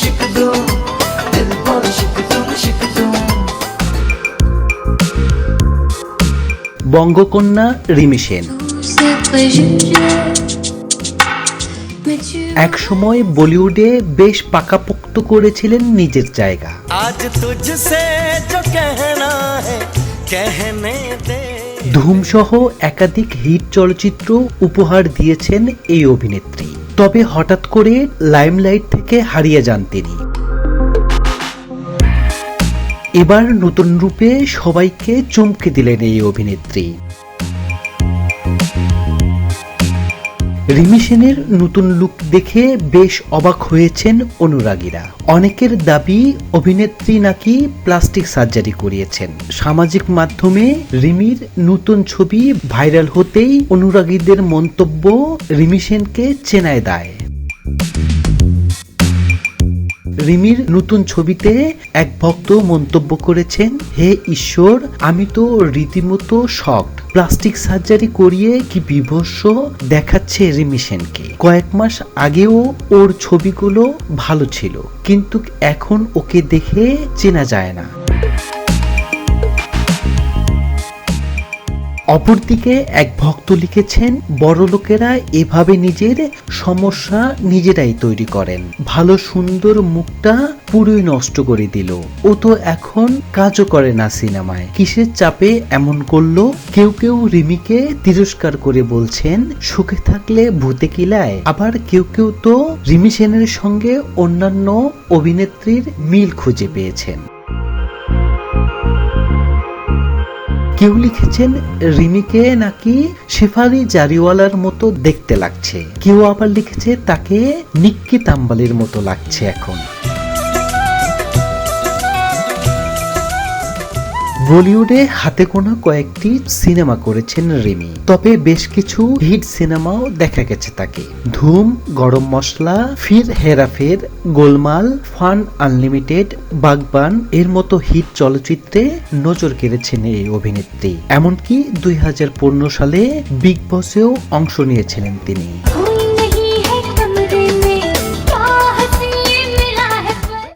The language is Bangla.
शिक दो दिल पर शिक तुम शिक दो বঙ্গকন্যা রিমি সেন से préjugés. Mais tu এক সময় বলিউডে বেশ পাকাপোক্ত করেছিলেন নিজের জায়গা आज तुझसे जो कहना है कहने दे ধুমসহ একাধিক হিট চলচ্চিত্র উপহার দিয়েছেন এই অভিনেত্রী তবে হঠাৎ করে লাইমলাইট থেকে হারিয়ে যান তিনি। এবার নতুন রূপে সবাইকে চমকে দিলেন এই অভিনেত্রী। রিমি সেনের নতুন লুক দেখে বেশ অবাক হয়েছেন অনুরাগীরা। অনেকের দাবি, অভিনেত্রী নাকি প্লাস্টিক সার্জারি করিয়েছেন। সামাজিক মাধ্যমে রিমির নতুন ছবি ভাইরাল হতেই অনুরাগীদের মন্তব্য রিমি সেনকে চেনায় দেয়। রিমির নতুন ছবিতে এক ভক্ত মন্তব্য করেছেন, হে ঈশ্বর, আমি তো রীতিমতো শখ প্লাস্টিক সার্জারি করিয়ে কি বিভৎস দেখাচ্ছে রিমি সেনকে। কয়েক মাস আগেও ওর ছবিগুলো ভালো ছিল, কিন্তু এখন ওকে দেখে চেনা যায় না। অপরদিকে এক ভক্ত লিখেছেন বড় লোকেরা এভাবে নিজের সমস্যা নিজেরাই তৈরি করেন। ভালো সুন্দর মুখটা পুরোই নষ্ট করে দিল। ও তো এখন কাজও করে না সিনেমায়। কিসের চাপে এমন করল? কেউ কেউ রিমিকে তিরস্কার করে বলছেন, সুখে থাকলে ভূতে কিলায়। আবার কেউ কেউ তো রিমি সেনের সঙ্গে অন্যান্য অভিনেত্রীর মিল খুঁজে পেয়েছেন। কেউ লিখেছেন, রিমিকে নাকি শেফালি জারিওয়ালার মতো দেখতে লাগছে। কেউ আবার লিখেছে, তাকে নিক্কি তাম্বালির মতো লাগছে এখন। বলিউডে হাতে গোনা কয়েকটি সিনেমা করেছেন রিমি। তবে বেশ কিছু হিট সিনেমাও দেখা গেছে তাকে। ধুম, গরম মশলা, ফির হেরাফের গোলমাল, ফান আনলিমিটেড, বাগবান, এর মতো হিট চলচ্চিত্রে নজর কেড়েছেন এই অভিনেত্রী। এমনকি দুই হাজার পনেরো সালে বিগ বসেও অংশ নিয়েছিলেন তিনি।